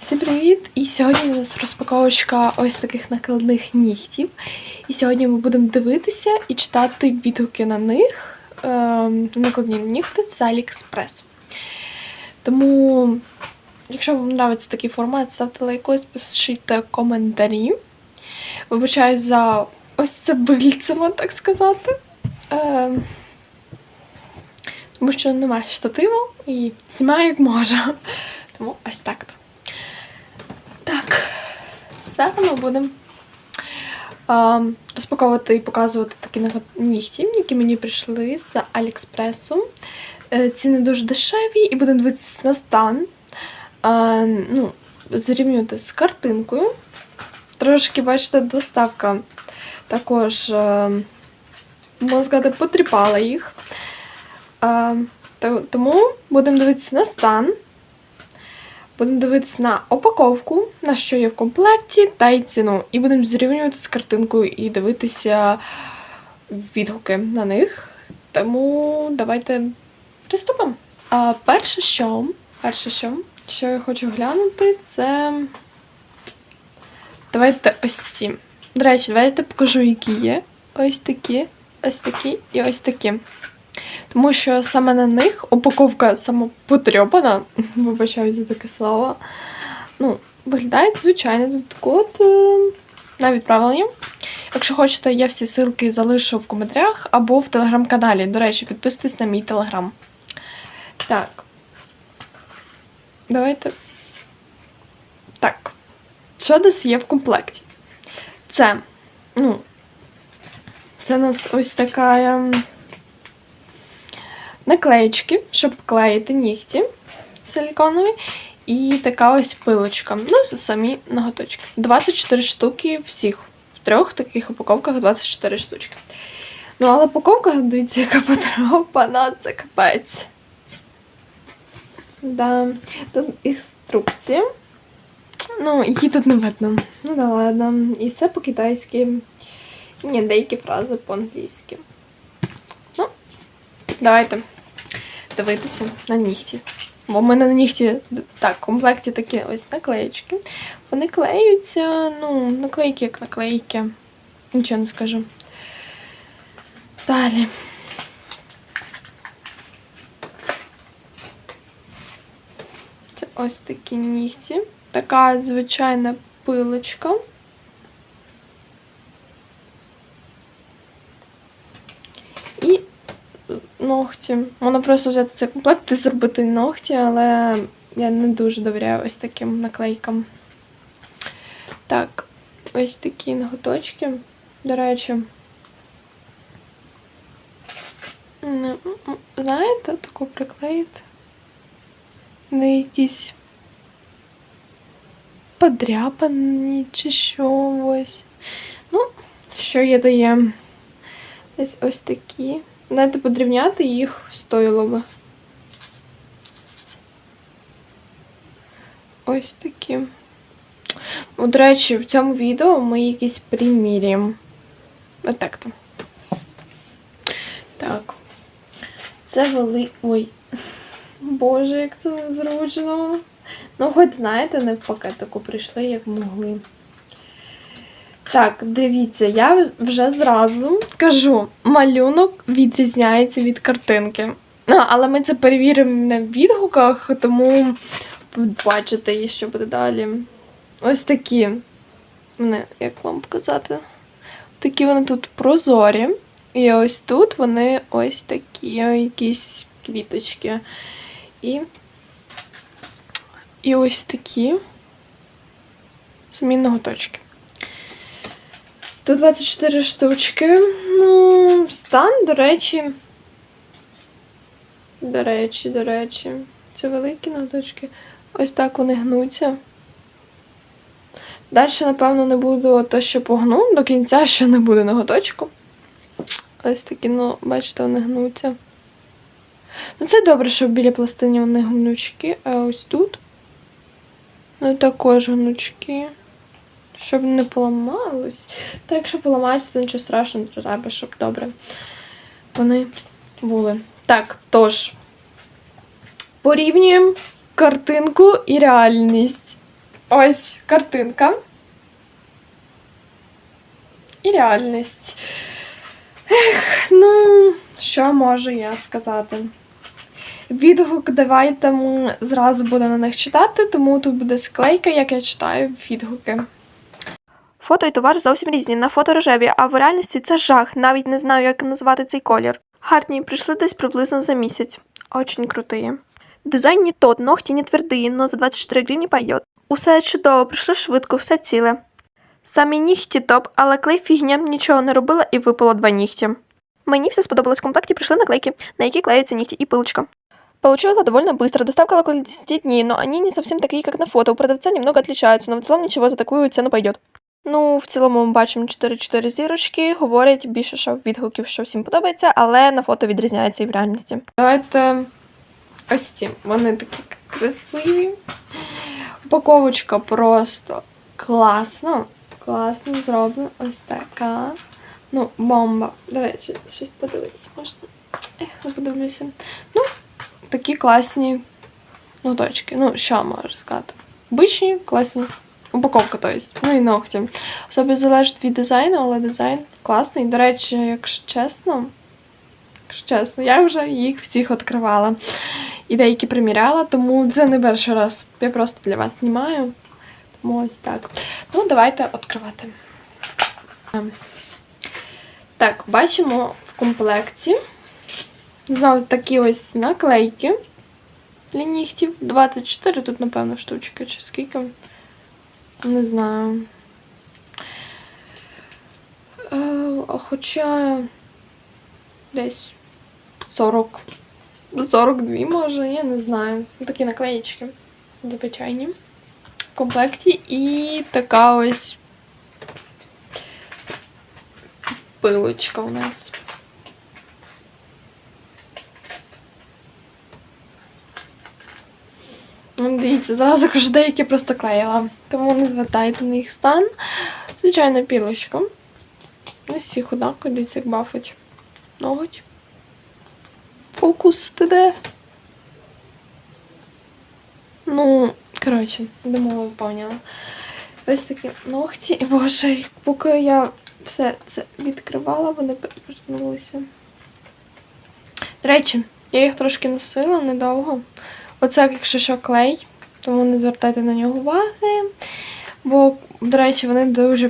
Всім привіт! І сьогодні у нас розпаковочка ось таких накладних нігтів. І сьогодні ми будемо дивитися і читати відгуки на них. Ем, накладні нігти з Аліекспресу. Тому, якщо вам подобається такий формат, ставте лайкос, пишіть коментарі. Вибачаю за ось це вильцемо, так сказати. Ем, тому що немає штативу і знімаю як можу. Тому ось так то. Так, ми будемо розпаковувати і показувати такі нігті, які мені прийшли з Аліекспресу. Е, Ціни дуже дешеві, і будемо дивитися на стан. Ну, зрівнювати з картинкою. Трошки, бачите, доставка також, е, можна потріпала їх. Тому будемо дивитися на стан. Будемо дивитися на упаковку, на що є в комплекті, та й ціну. І будемо зрівнювати з картинкою і дивитися відгуки на них. Тому давайте приступимо. А, перше, що, перше, що, що я хочу глянути, це. Давайте ось ці. До речі, давайте покажу, які є. Ось такі, ось такі і ось такі. Тому що саме на них упаковка самопотрьопана, вибачаю за таке слово. Ну, виглядає звичайно тут код е, на відправлення. Якщо хочете, я всі ссылки залишу в коментарях або в телеграм-каналі. До речі, підписуйтесь на мій телеграм. Так. Давайте. Так. Що десь є в комплекті? Це. Ну. Це у нас ось така. Наклеєчки, щоб клеїти нігті силіконові. І така ось пилочка. Ну, самі ноготочки. 24 штуки всіх. В трьох таких упаковках 24 штучки. Ну, але упаковка, дивіться, яка потрапана, це капець. Да. Тут інструкції. Ну, її тут не видно. Ну да ладно. І все по-китайськи. Ні, деякі фрази по-англійськи. Ну, давайте дивитися на нігті. Бо в мене на нігті так, в комплекті такі ось наклеєчки. Вони клеються, ну, наклейки як наклейки. Нічого не скажу. Далі. Це ось такі нігті. Така звичайна пилочка. І ногті. Можна просто взяти цей комплект і зробити ногті, але я не дуже довіряю ось таким наклейкам. Так, ось такі ноготочки. До речі. М, Знаєте, таку приклеїти? Не якісь подряпані чи що ось. Ну, що є, то є. Десь ось такі. Знаєте, подрівняти їх стоїло би. Ось такі. О, До речі, в цьому відео ми якісь приміряємо. Отак там. Так. Це вели. Ой. Боже, як це незручно. Ну, хоч знаєте, не в пакетику прийшли, як могли. Так, дивіться, я вже зразу кажу, малюнок відрізняється від картинки. Але ми це перевіримо не в відгуках, тому бачите, що буде далі. Ось такі. Вони, як вам показати? Такі вони тут прозорі. І ось тут вони ось такі, якісь квіточки. І і ось такі змінного точки. Тут 24 штучки. Ну, стан, до речі. До речі, до речі. Це великі ногточки. Ось так вони гнуться. Далі, напевно, не буду то, що погну, до кінця ще не буде ноготочку. Ось такі, ну, бачите, вони гнуться. Ну, це добре, що біля пластині вони гнучки, а ось тут. Ну, також гнучки. Щоб не поламалось. Та якщо поламається, то нічого страшного, то треба, щоб добре вони були. Так, тож, порівнюємо картинку і реальність. ось картинка. І реальність. Ех, ну, що можу я сказати? Відгук давайте зразу буде на них читати, тому тут буде склейка, як я читаю відгуки Фото і товар зовсім різні. На фото рожеві, а в реальності це жах. Навіть не знаю, як назвати цей колір. Гарні, прийшли десь приблизно за місяць. Очень крутые. Дизайн не тот, ногті не твердые, но за 24 гривні пойдет. Усе чудово, прийшло швидко, все ціле. Самі нігті топ, але клей фігня, нічого не робила і випало два нігті. Мені все сподобалось в комплекті, прийшли наклейки, на які клеються нігті і пилочка. Получила довольно быстро, доставка около 10 дней, но они не совсем такие, как на фото. У продавца немного отличаются, но в целом ничего за такую цену пойдет. Ну, в цілому ми бачимо 4-4 зірочки, говорять більше, що відгуків, що всім подобається, але на фото відрізняється і в реальності. Давайте ось ці. Вони такі красиві. Упаковочка просто класно. Класно зроблена. Ось така. Ну, бомба. Речі, щось подивитися можна. Ех, не подивлюся. Ну, такі класні ноточки. Ну, що можу сказати? Обичні, класні. Упаковка, то есть. Ну і ногті. Особливо залежить від дизайну, але дизайн класний. До речі, якщо чесно, якщо чесно, я вже їх всіх відкривала. І деякі приміряла, тому це не перший раз. Я просто для вас знімаю. Тому ось так. Ну, давайте відкривати. Так, бачимо в комплекті. Знову такі ось наклейки для нігтів. 24 тут, напевно, штучки, чи скільки. Не знаю. Е, а хоча десь 40. 42, може, я не знаю. Такі наклеїчки звичайні. В комплекті. І така ось пилочка у нас. Дивіться, зразу кажу, деякі просто клеїла. Тому не звертайте на їх стан. Звичайна пілочка. Ну, всіх однаково, дивіться, як бафать. Ноготь. Фокус, де? Ну, коротше, думала, ви поняла. Ось такі ногті. І боже, поки я все це відкривала, вони перевернулися. До речі, я їх трошки носила недовго. Оце, якщо що, клей, тому не звертайте на нього уваги. Бо, до речі, вони дуже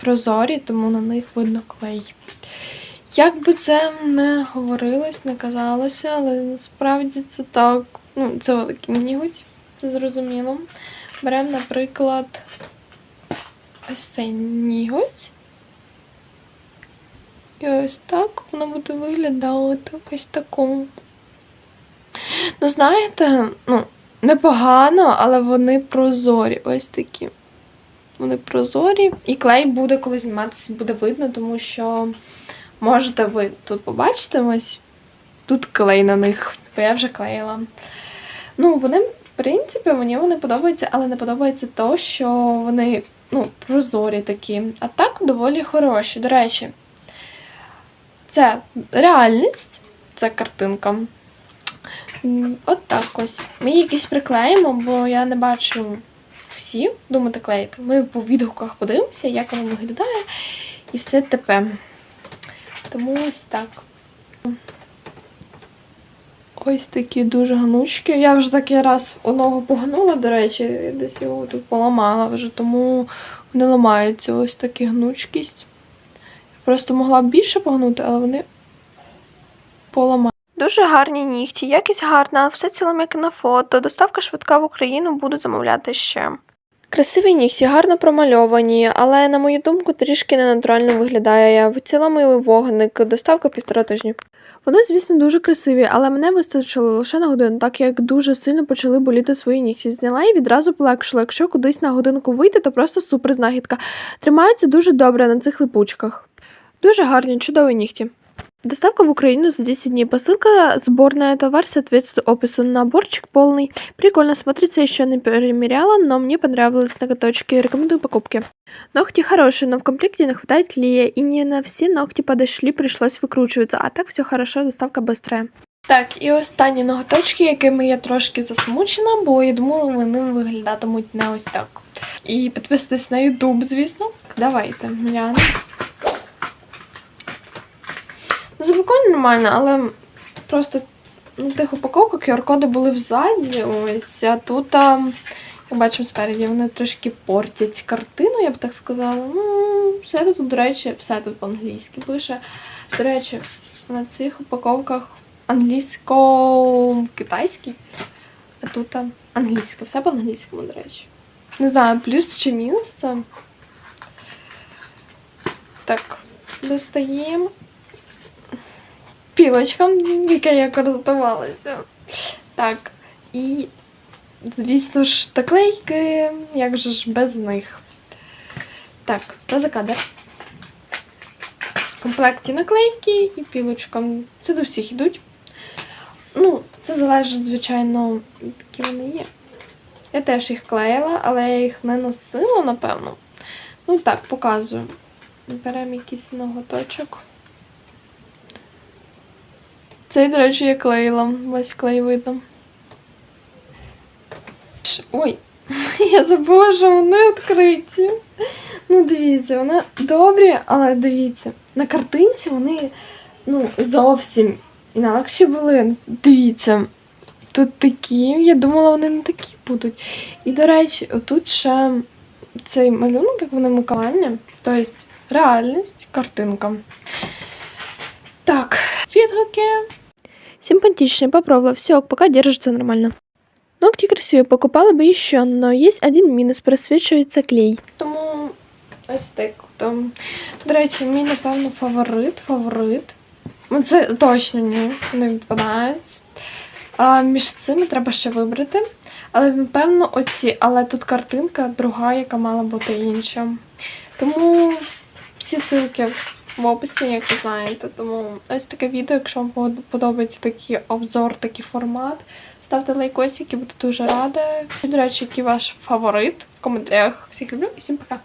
прозорі, тому на них видно клей. Як би це не говорилось, не казалося, але насправді це так. Ну, це великий ніготь, це зрозуміло. Беремо, наприклад, ось цей ніготь. І ось так воно буде виглядати ось такому. Ну, знаєте, ну, непогано, але вони прозорі. Ось такі. Вони прозорі. І клей буде, коли зніматися, буде видно, тому що можете ви тут побачити ось. Тут клей на них, бо я вже клеїла. Ну, вони, в принципі, мені вони подобаються, але не подобається то, що вони ну, прозорі такі. А так доволі хороші. До речі, це реальність, це картинка. От так ось. Ми якісь приклеїмо, бо я не бачу всі, думати клеїти. Ми по відгуках подивимося, як воно виглядає, і все таке. Тому ось так. Ось такі дуже гнучки. Я вже такий раз одного погнула, до речі, я десь його тут поламала вже, тому вони ламаються ось такі гнучкість. Просто могла б більше погнути, але вони поламали. Дуже гарні нігті, якість гарна, все цілим як і на фото. Доставка швидка в Україну буду замовляти ще. Красиві нігті, гарно промальовані, але, на мою думку, трішки ненатурально виглядає. В цілому вогник, доставка півтора тижні. Вони, звісно, дуже красиві, але мене вистачило лише на годину, так як дуже сильно почали боліти свої нігті. Зняла і відразу полегшила. Якщо кудись на годинку вийти, то просто супер знахідка. Тримаються дуже добре на цих липучках. Дуже гарні, чудові нігті. Доставка в Украину за 10 дней. Посылка сборная товар соответствует опису. Наборчик полный. Прикольно смотрится, еще не перемеряла, но мне понравились ноготочки. Рекомендую покупки. Ногти хорошие, но в комплекте не хватает клея, и не на все ногти подошли, пришлось выкручиваться. А так все хорошо, доставка быстрая. Так, і останні ноготочки, якими я трошки засмучена, бо я думала, вони виглядатимуть не ось так. І підписуйтесь на YouTube, звісно. Давайте, глянемо. Ну, запакування нормально, але просто на тих упаковках QR-коди були взаді. Ось, а тут, а, як бачимо спереді, вони трошки портять картину, я б так сказала. Ну, все тут, до речі, все тут по-англійськи пише. До речі, на цих упаковках англійсько-китайський, а тут а, англійське. Все по-англійському, до речі. Не знаю, плюс чи мінус це. Так, достаємо пілочка, яка я користувалася. Так, і, звісно ж, наклейки, як же ж без них. Так, та за кадр. В комплекті наклейки і пілочка. Це до всіх йдуть. Ну, це залежить, звичайно, які вони є. Я теж їх клеїла, але я їх не носила, напевно. Ну так, показую. Беремо якийсь ноготочок. Цей, до речі, я клеїла. Весь клей видно. Ой, я забула, що вони відкриті. Ну, дивіться, вони добрі, але дивіться, на картинці вони ну, зовсім інакші були. Дивіться, тут такі, я думала, вони не такі будуть. І, до речі, отут ще цей малюнок, як вони макування, тобто реальність, картинка. Так, відгуки. Симпатичный, попробовала. Все, пока держится нормально. Ногти красивые, покупала бы еще, но есть один минус, просвечивается клей. Тому ось так. Там. До речі, мій, напевно, фаворит, фаворит. Ну, це точно ні, не відпадають. А між цими треба ще вибрати. Але, напевно, оці. Але тут картинка друга, яка мала бути інша. Тому всі ссылки в описі, як ви знаєте. Тому ось таке відео, якщо вам подобається такий обзор, такий формат, ставте лайкосики, буду дуже рада. Всім до речі, який ваш фаворит в коментарях. Всіх люблю і всім пока!